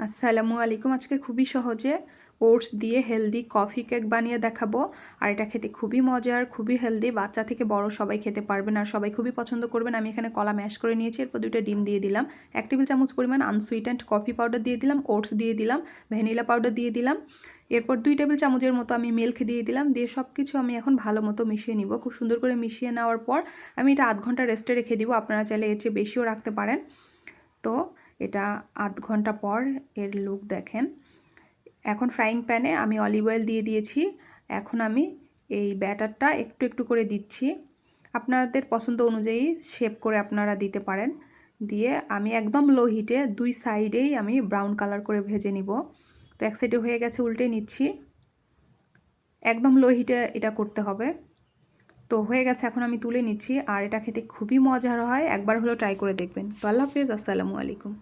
আসসালামু আলাইকুম। আজকে খুবই সহজে ওটস দিয়ে হেলদি কফি কেক বানিয়ে দেখাবো। আর এটা খেতে খুবই মজার খুবই হেলদি। বাচ্চা থেকে বড় সবাই খেতে পারবেন আর সবাই খুবই পছন্দ করবেন। আমি এখানে কলা ম্যাশ করে নিয়েছি, এরপর দুইটা ডিম দিয়ে দিলাম। এক টেবিল চামচ পরিমাণ আনসুইটেন্ট কফি পাউডার দিয়ে দিলাম ওটস দিয়ে দিলাম ভ্যানিলা পাউডার দিয়ে দিলাম। এরপর দুই টেবিল চামচের মতো আমি মিল্ক দিয়ে দিলাম, দিয়ে সব কিছু আমি এখন ভালো মতো মিশিয়ে নিব। খুব সুন্দর করে মিশিয়ে নেওয়ার পর আমি এটা আধ ঘণ্টা রেস্টে রেখে দিব। আপনারা চাইলে এর চেয়ে বেশিও রাখতে পারেন। তো এটা আধ ঘণ্টা পর এর লুক দেখেন। এখন ফ্রাইং প্যানে আমি অলিভ অয়েল দিয়ে দিয়েছি। এখন আমি এই ব্যাটারটা একটু একটু করে দিচ্ছি। আপনাদের পছন্দ অনুযায়ী শেপ করে আপনারা দিতে পারেন। দিয়ে আমি একদম লো হিটে দুই সাইডেই আমি ব্রাউন কালার করে ভেজে নিব। তো এক সাইডে হয়ে গেছে, উল্টে নিচ্ছি। একদম লো হিটে এটা করতে হবে। তো হয়ে গেছে, এখন আমি তুলে নিচ্ছি। আর এটা খেতে খুবই মজার হয়। একবার হলো ট্রাই করে দেখবেন। তো আল্লাহ হাফিজ, আসসালামু আলাইকুম।